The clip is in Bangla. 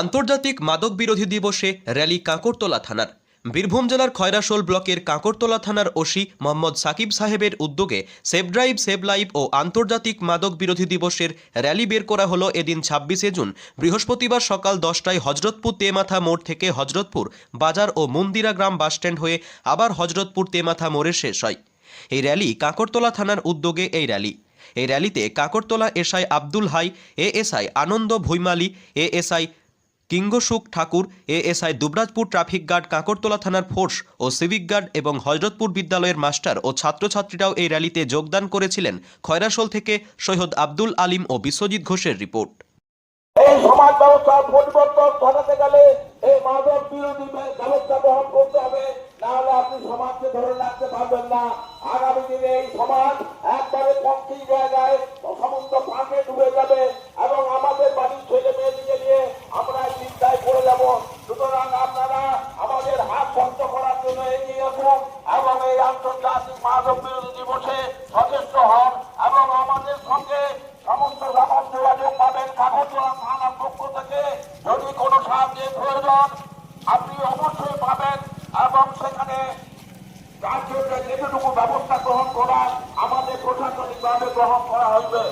আন্তর্জাতিক মাদক বিরোধী দিবসে র্যালি কাঁকরতলা থানার। বীরভূম জেলার খয়রাশোল ব্লকের কাঁকরতলা থানার ওসি মোহাম্মদ সাকিব সাহেবের উদ্যোগে সেভ ড্রাইভ, সেভ লাইফ ও আন্তর্জাতিক মাদক বিরোধী দিবসের র্যালি বের করা হলো এদিন ছাব্বিশে জুন। বৃহস্পতিবার সকাল দশটায় হজরতপুর তেমাথা মোড় থেকে হজরতপুর বাজার ও মন্দিরা গ্রাম বাসস্ট্যান্ড হয়ে আবার হজরতপুর তেমাথা মোড়ে শেষ হয়। এই র্যালি কাঁকরতলা থানার উদ্যোগে এই র্যালি। এই র্যালিতে Kakartala SI Abdul Hai, ASI Anand Bhaimali ASI Kingshuk Thakur, ASI Dubrajpur traffic guard, Kakartala থানার ফোর্স ও সিভিক গার্ড এবং হজরতপুর বিদ্যালয়ের মাস্টার ও ছাত্রছাত্রীরাও এই র্যালিতে যোগদান করেছিলেন। খয়রাসোল থেকে সৈয়দ আব্দুল আলিম ও বিশ্বজিৎ ঘোষের রিপোর্ট। এই সমাজ ব্যবস্থার পরিবর্তন ঘটাতে গেলে এই মাদক বিরোধী ব্যবস্থা গ্রহণ করতে হবে। আপনি সমাজকে ধরে রাখতে পারবেন না। আগামী দিনে এই সমাজ একবারে পক্ষী জায়গায় সুতরাং আপনারা আমাদের হাত শক্ত করার জন্য এগিয়ে আসুন এবং এই আন্তর্জাতিক মাদক বিরোধী দিবসে সচেষ্ট হন এবং আমাদের সঙ্গে সমস্ত রকম যোগাযোগ পাবেন কাগজোয়া থানার পক্ষ থেকে। যদি কোনো সাহায্যের প্রয়োজন, আপনি অবশ্যই পাবেন এবং সেখানে তার জন্য যেটুকু ব্যবস্থা গ্রহণ করা আমাদের প্রশাসনিকভাবে গ্রহণ করা হইবে